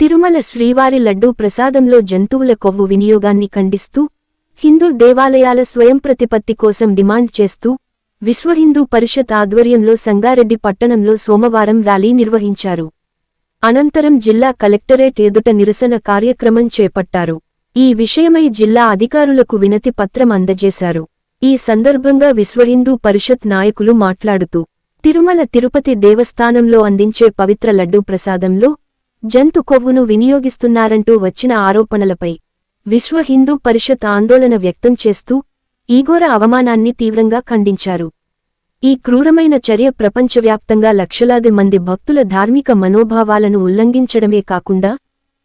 తిరుమల శ్రీవారి లడ్డూ ప్రసాదంలో జంతువుల కొవ్వు వినియోగాన్ని ఖండిస్తూ హిందూ దేవాలయాల స్వయం ప్రతిపత్తి కోసం డిమాండ్ చేస్తూ విశ్వహిందూ పరిషత్ ఆధ్వర్యంలో సంగారెడ్డి పట్టణంలో సోమవారం ర్యాలీ నిర్వహించారు. అనంతరం జిల్లా కలెక్టరేట్ ఎదుట నిరసన కార్యక్రమం చేపట్టారు. ఈ విషయమై జిల్లా అధికారులకు వినతి పత్రం అందజేశారు. ఈ సందర్భంగా విశ్వహిందూ పరిషత్ నాయకులు మాట్లాడుతూ తిరుమల తిరుపతి దేవస్థానంలో అందించే పవిత్ర లడ్డూ ప్రసాదంలో జంతు కొవ్వును వినియోగిస్తున్నారంటూ వచ్చిన ఆరోపణలపై విశ్వ హిందూ పరిషత్ ఆందోళన వ్యక్తం చేస్తూ ఈగోర అవమానాన్ని తీవ్రంగా ఖండించారు. ఈ క్రూరమైన చర్య ప్రపంచవ్యాప్తంగా లక్షలాది మంది భక్తుల ధార్మిక మనోభావాలను ఉల్లంఘించడమే కాకుండా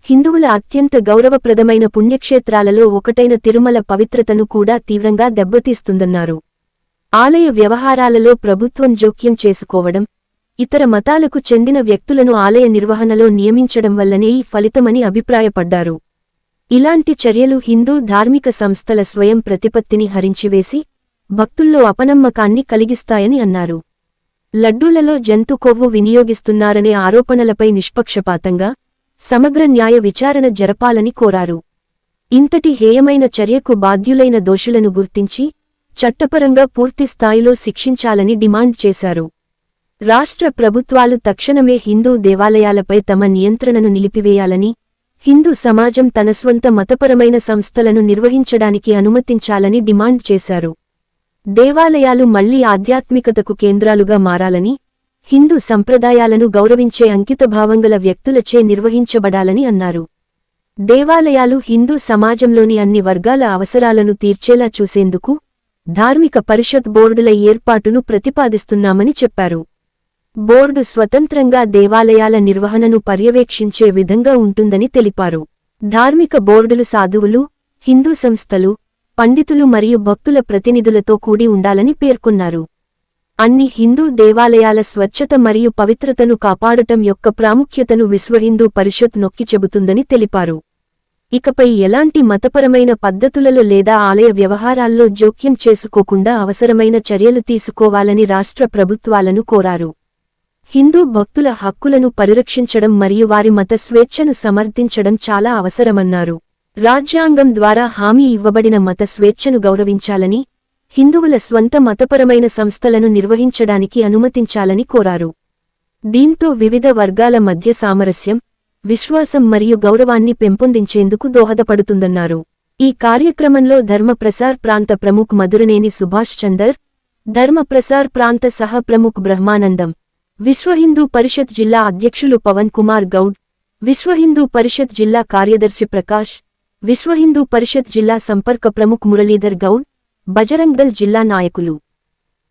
హిందువుల అత్యంత గౌరవప్రదమైన పుణ్యక్షేత్రాలలో ఒకటైన తిరుమల పవిత్రతను కూడా తీవ్రంగా దెబ్బతీస్తుందన్నారు. ఆలయ వ్యవహారాలలో ప్రభుత్వం జోక్యం చేసుకోవడం ఇతర మతాలకు చెందిన వ్యక్తులను ఆలయ నిర్వహణలో నియమించడం వల్లనే ఈ ఫలితమని అభిప్రాయపడ్డారు. ఇలాంటి చర్యలు హిందూ ధార్మిక సంస్థల స్వయం ప్రతిపత్తిని హరించివేసి భక్తుల్లో అపనమ్మకాన్ని కలిగిస్తాయని అన్నారు. లడ్డూలలో జంతు కొవ్వు వినియోగిస్తున్నారనే ఆరోపణలపై నిష్పక్షపాతంగా సమగ్ర న్యాయ విచారణ జరపాలని కోరారు. ఇంతటి హేయమైన చర్యకు బాధ్యులైన దోషులను గుర్తించి చట్టపరంగా పూర్తిస్థాయిలో శిక్షించాలని డిమాండ్ చేశారు. రాష్ట్ర ప్రభుత్వాలు తక్షణమే హిందూ దేవాలయాలపై తమ నియంత్రణను నిలిపివేయాలని హిందూ సమాజం తన స్వంత మతపరమైన సంస్థలను నిర్వహించడానికి అనుమతించాలని డిమాండ్ చేశారు. దేవాలయాలు మళ్ళీ ఆధ్యాత్మికతకు కేంద్రాలుగా మారాలని హిందూ సంప్రదాయాలను గౌరవించే అంకితభావంగల వ్యక్తులచే నిర్వహించబడాలని అన్నారు. దేవాలయాలు హిందూ సమాజంలోని అన్ని వర్గాల అవసరాలను తీర్చేలా చూసేందుకు ధార్మిక పరిషత్ బోర్డుల ఏర్పాటును ప్రతిపాదిస్తున్నామని చెప్పారు. బోర్డు స్వతంత్రంగా దేవాలయాల నిర్వహణను పర్యవేక్షించే విధంగా ఉంటుందని తెలిపారు. ధార్మిక బోర్డులు సాధువులు హిందూ సంస్థలు పండితులు మరియు భక్తుల ప్రతినిధులతో కూడి ఉండాలని పేర్కొన్నారు. అన్ని హిందూ దేవాలయాల స్వచ్ఛత మరియు పవిత్రతను కాపాడటం యొక్క ప్రాముఖ్యతను విశ్వహిందూ పరిషత్ నొక్కి చెబుతుందని తెలిపారు. ఇకపై ఎలాంటి మతపరమైన పద్ధతులలో లేదా ఆలయ వ్యవహారాల్లో జోక్యం చేసుకోకుండా అవసరమైన చర్యలు తీసుకోవాలని రాష్ట్ర ప్రభుత్వాలను కోరారు. హిందూ భక్తుల హక్కులను పరిరక్షించడం మరియు వారి మత స్వేచ్ఛను సమర్థించడం చాలా అవసరమన్నారు. రాజ్యాంగం ద్వారా హామీ ఇవ్వబడిన మత స్వేచ్ఛను గౌరవించాలని హిందువుల స్వంత మతపరమైన సంస్థలను నిర్వహించడానికి అనుమతించాలని కోరారు. దీంతో వివిధ వర్గాల మధ్య సామరస్యం విశ్వాసం మరియు గౌరవాన్ని పెంపొందించేందుకు దోహదపడుతుందన్నారు. ఈ కార్యక్రమంలో ధర్మప్రసార్ ప్రాంత ప్రముఖ్ మధురనేని సుభాష్ చందర్ ధర్మప్రసార్ ప్రాంత సహ ప్రముఖ్ బ్రహ్మానందం విశ్వహిందూ పరిషత్ జిల్లా అధ్యక్షులు పవన్ కుమార్ గౌడ్ విశ్వహిందూ పరిషత్ జిల్లా కార్యదర్శి ప్రకాష్ విశ్వహిందూ పరిషత్ జిల్లా సంపర్క ప్రముఖ్ మురళీధర్ గౌడ్ బజరంగ్ జిల్లా నాయకులు.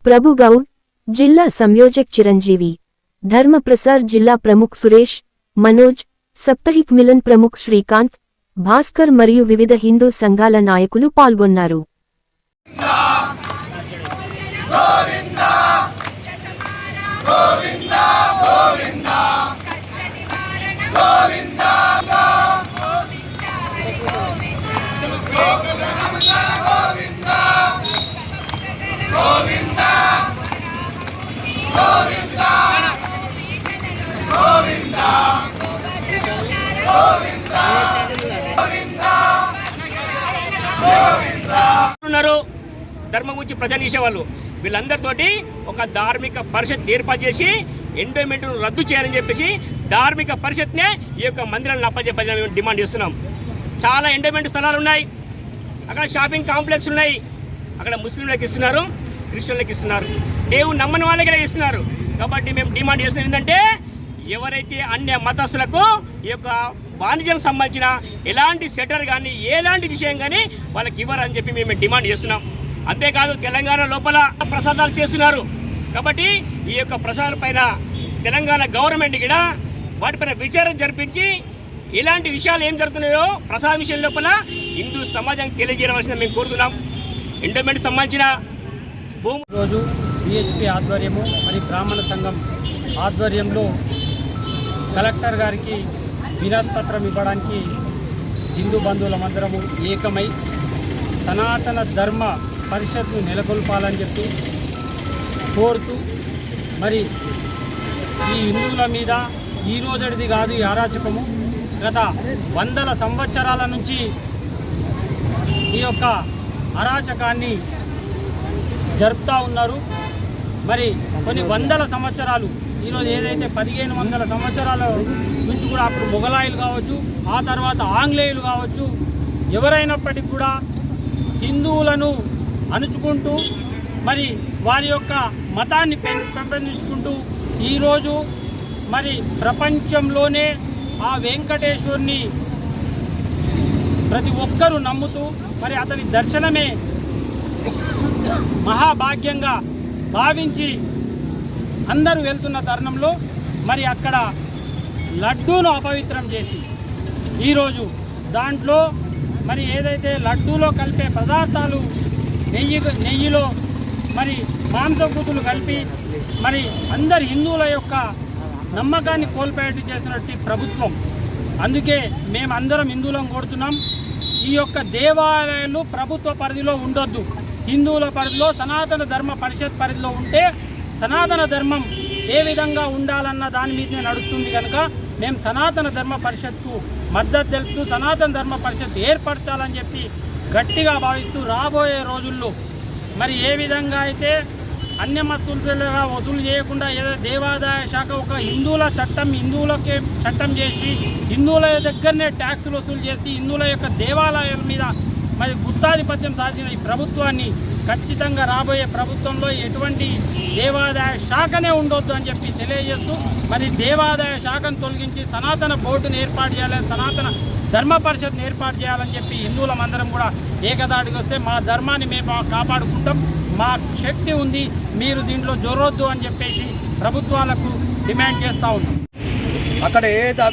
ప్రభు గౌడ్ జిల్లా సంయోజక్ చిరంజీవి ధర్మప్రసార్ జిల్లా ప్రముఖ్ సురేష్ మనోజ్ సప్తహిక్ మిలన్ ప్రముఖ్ శ్రీకాంత్ భాస్కర్ మరియు వివిధ హిందూ సంఘాల నాయకులు పాల్గొన్నారు. ఉన్నారు. ధర్మం గురించి ప్రజలు వాళ్ళు వీళ్ళందరితోటి ఒక ధార్మిక పరిషత్ ఏర్పాటు చేసి ఎండోమెంట్ను రద్దు చేయాలని చెప్పేసి ధార్మిక పరిషత్నే ఈ యొక్క మందిరాలను అప్పచెప్పని మేము డిమాండ్ చేస్తున్నాం. చాలా ఎండోమెంట్ స్థలాలు ఉన్నాయి. అక్కడ షాపింగ్ కాంప్లెక్స్ ఉన్నాయి. అక్కడ ముస్లింలకు ఇస్తున్నారు. క్రిస్టియన్లకు ఇస్తున్నారు. దేవుడు నమ్మని వాళ్ళకి ఇస్తున్నారు. కాబట్టి మేము డిమాండ్ చేస్తున్నాం ఏంటంటే ఎవరైతే అన్య మతస్థులకు ఈ యొక్క వాణిజ్యం సంబంధించిన ఎలాంటి సెటర్ కానీ ఎలాంటి విషయం కానీ వాళ్ళకి ఇవ్వరని చెప్పి మేము డిమాండ్ చేస్తున్నాం. అంతేకాదు తెలంగాణ లోపల ప్రసాదాలు చేస్తున్నారు. కాబట్టి ఈ యొక్క ప్రసాదాల పైన తెలంగాణ గవర్నమెంట్ కూడా వాటిపైన విచారణ జరిపించి ఇలాంటి విషయాలు ఏం జరుగుతున్నాయో ప్రసాద విషయం లోపల హిందూ సమాజానికి తెలియజేయవలసిన మేము కోరుతున్నాం. ఎండోమెంట్ సంబంధించిన భూమి రోజు బిఎస్పి ఆధ్వర్యము మరి బ్రాహ్మణ సంఘం ఆధ్వర్యంలో కలెక్టర్ గారికి వినతిపత్రం ఇవ్వడానికి హిందూ బంధువులమందరము ఏకమై సనాతన ధర్మ పరిషత్ను నెలకొల్పాలని చెప్పి కోరుతూ మరి ఈ హిందువుల మీద ఈ రోజుడిది కాదు ఈ అరాచకము గత వందల సంవత్సరాల నుంచి ఈ యొక్క అరాచకాన్ని జరుపుతూ ఉన్నారు. మరి కొన్ని వందల సంవత్సరాలు ఈరోజు ఏదైతే పదిహేను వందల సంవత్సరాల నుంచి కూడా అప్పుడు మొఘలాయిలు కావచ్చు ఆ తర్వాత ఆంగ్లేయులు కావచ్చు ఎవరైనప్పటికీ కూడా హిందువులను అణుచుకుంటూ మరి వారి యొక్క మతాన్ని పెంపొందించుకుంటూ ఈరోజు మరి ప్రపంచంలోనే ఆ వెంకటేశ్వరుని ప్రతి ఒక్కరూ నమ్ముతూ మరి అతని దర్శనమే మహాభాగ్యంగా భావించి అందరూ వెళ్తున్న తరుణంలో మరి అక్కడ లడ్డూను అపవిత్రం చేసి ఈరోజు దాంట్లో మరి ఏదైతే లడ్డూలో కలిపే పదార్థాలు నెయ్యి నెయ్యిలో మరి మాంసకూతులు కలిపి మరి అందరి హిందువుల యొక్క నమ్మకాన్ని కోల్పోయేట్టు చేసినట్టు ప్రభుత్వం. అందుకే మేమందరం హిందువులం కోరుతున్నాం ఈ యొక్క దేవాలయాలు ప్రభుత్వ పరిధిలో ఉండొద్దు. హిందువుల పరిధిలో సనాతన ధర్మ పరిషత్ పరిధిలో ఉంటే సనాతన ధర్మం ఏ విధంగా ఉండాలన్న దాని మీదనే నడుస్తుంది కనుక మేము సనాతన ధర్మ పరిషత్కు మద్దతు తెలుపుతూ సనాతన ధర్మ పరిషత్ ఏర్పరచాలని చెప్పి గట్టిగా భావిస్తూ రాబోయే రోజుల్లో మరి ఏ విధంగా అయితే అన్యమత్తులుగా వసూలు చేయకుండా ఏదో దేవాదాయ శాఖ ఒక హిందువుల చట్టం హిందువులకే చట్టం చేసి హిందువుల దగ్గరనే ట్యాక్సులు వసూలు చేసి హిందువుల యొక్క దేవాలయాల మీద మరి గుత్తాధిపత్యం సాధించిన ఈ ప్రభుత్వాన్ని ఖచ్చితంగా రాబోయే ప్రభుత్వంలో ఎటువంటి దేవాదాయ శాఖనే ఉండొద్దు అని చెప్పి తెలియజేస్తూ మరి దేవాదాయ శాఖను తొలగించి సనాతన బోర్డును ఏర్పాటు చేయాలి సనాతన ధర్మ పరిషత్ని ఏర్పాటు చేయాలని చెప్పి హిందువులమందరం కూడా ఏకదాటికి వస్తే మా ధర్మాన్ని మేము కాపాడుకుంటాం. మా శక్తి ఉంది మీరు దీంట్లో జొరొద్దు అని చెప్పేసి ప్రభుత్వాలకు డిమాండ్ చేస్తూ ఉన్నాం. అక్కడ ఏదైతే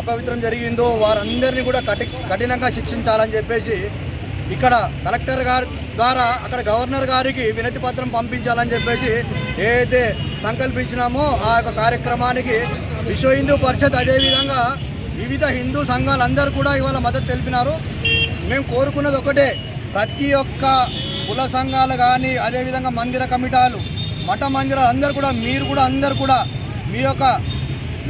అపవిత్రం జరిగిందో వారందరినీ కూడా కఠి కఠినంగా శిక్షించాలని చెప్పేసి ఇక్కడ కలెక్టర్ గారి ద్వారా అక్కడ గవర్నర్ గారికి వినతి పత్రం పంపించాలని చెప్పేసి ఏదైతే సంకల్పించినామో ఆ యొక్క కార్యక్రమానికి విశ్వ హిందూ పరిషత్ అదేవిధంగా వివిధ హిందూ సంఘాలందరూ కూడా ఇవాళ మద్దతు తెలిపినారు. మేము కోరుకున్నది ఒకటే ప్రతి ఒక్క కుల సంఘాలు కానీ అదేవిధంగా మందిర కమిటాలు మఠ మందిరాలు అందరూ కూడా మీరు కూడా అందరు కూడా మీ యొక్క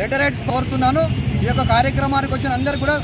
లెటరైట్స్ కోరుతున్నాను. ఈ యొక్క కార్యక్రమానికి వచ్చిన అందరు కూడా